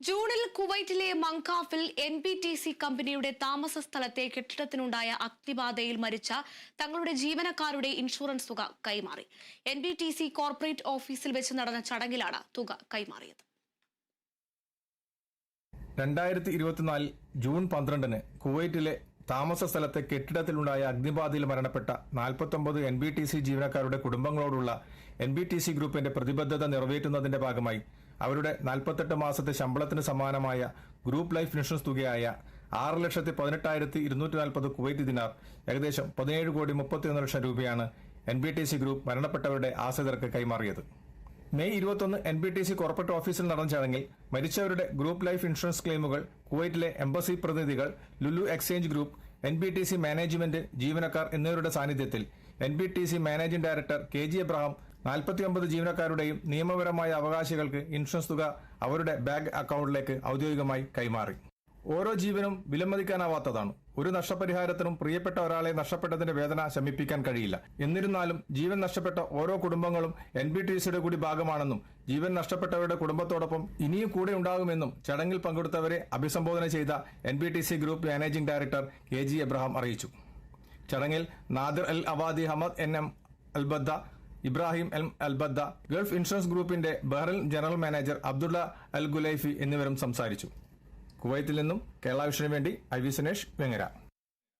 ജൂണിൽ കുവൈറ്റിലെ മങ്കാഫിൽ എൻ ബി ടി സി കമ്പനിയുടെ താമസ സ്ഥലത്തെ കെട്ടിടത്തിനുണ്ടായ അഗ്നിബാധയിൽ മരിച്ച തങ്ങളുടെ ജീവനക്കാരുടെ ഇൻഷുറൻസ് തുക കൈമാറി. N B T C corporate ഓഫീസിൽ വെച്ച് നടന്ന ചടങ്ങിലാണ് തുക കൈമാറിയത്. രണ്ടായിരത്തി ഇരുപത്തിനാലിൽ ജൂൺ പന്ത്രണ്ടിന് കുവൈറ്റിലെ താമസ സ്ഥലത്തെ കെട്ടിടത്തിലുണ്ടായ അഗ്നിബാധയിൽ മരണപ്പെട്ട നാൽപ്പത്തൊമ്പത് എൻ ബി ടി സി ജീവനക്കാരുടെ കുടുംബങ്ങളോടുള്ള എൻ ബി ടി സി ഗ്രൂപ്പിന്റെ പ്രതിബദ്ധത നിറവേറ്റുന്നതിന്റെ ഭാഗമായി അവരുടെ നാൽപ്പത്തെട്ട് മാസത്തെ ശമ്പളത്തിന് സമാനമായ ഗ്രൂപ്പ് ലൈഫ് ഇൻഷുറൻസ് തുകയായ ആറ് ലക്ഷത്തി പതിനെട്ടായിരത്തി ഇരുന്നൂറ്റി നാൽപ്പത് കുവൈറ്റ് ദിനാർ ഏകദേശം പതിനേഴ് കോടി മുപ്പത്തിയൊന്ന് ലക്ഷം രൂപയാണ് N B T C group മരണപ്പെട്ടവരുടെ ആശ്രിതർക്ക് കൈമാറിയത്. മെയ് ഇരുപത്തൊന്ന് N B T C corporate ഓഫീസിൽ നടന്ന ചടങ്ങിൽ മരിച്ചവരുടെ ഗ്രൂപ്പ് ലൈഫ് ഇൻഷുറൻസ് ക്ലെയിമുകൾ കുവൈറ്റിലെ എംബസി പ്രതിനിധികൾ Lulu exchange group N B T C management ജീവനക്കാർ എന്നിവരുടെ സാന്നിധ്യത്തിൽ N B T C managing director K G Abraham നാൽപ്പത്തിയൊമ്പത് ജീവനക്കാരുടെയും നിയമപരമായ അവകാശികൾക്ക് ഇൻഷുറൻസ് തുക അവരുടെ ബാങ്ക് അക്കൗണ്ടിലേക്ക് ഔദ്യോഗികമായി കൈമാറി. ഓരോ ജീവനും വിലമതിക്കാനാവാത്തതാണ്. ഒരു നഷ്ടപരിഹാരത്തിനും പ്രിയപ്പെട്ട ഒരാളെ നഷ്ടപ്പെട്ടതിന്റെ വേദന ശമിപ്പിക്കാൻ കഴിയില്ല. എന്നിരുന്നാലും ജീവൻ നഷ്ടപ്പെട്ട ഓരോ കുടുംബങ്ങളും എൻ ബി ടി സിയുടെ കൂടി ഭാഗമാണെന്നും ജീവൻ നഷ്ടപ്പെട്ടവരുടെ കുടുംബത്തോടൊപ്പം ഇനിയും കൂടെ ഉണ്ടാകുമെന്നും ചടങ്ങിൽ പങ്കെടുത്തവരെ അഭിസംബോധന ചെയ്ത N B T C group managing director K G Abraham അറിയിച്ചു. ചടങ്ങിൽ Nadir Al Awadi Hamad N M Albadda Ibrahim L Albadda Gulf insurance ഗ്രൂപ്പിന്റെ Bahrain general manager Abdullah Al Ghulaifi എന്നിവരും സംസാരിച്ചു. കുവൈത്തിൽ നിന്നും കേരള വിഷനു വേണ്ടി ഐ വി സുനേഷ് വെങ്ങര.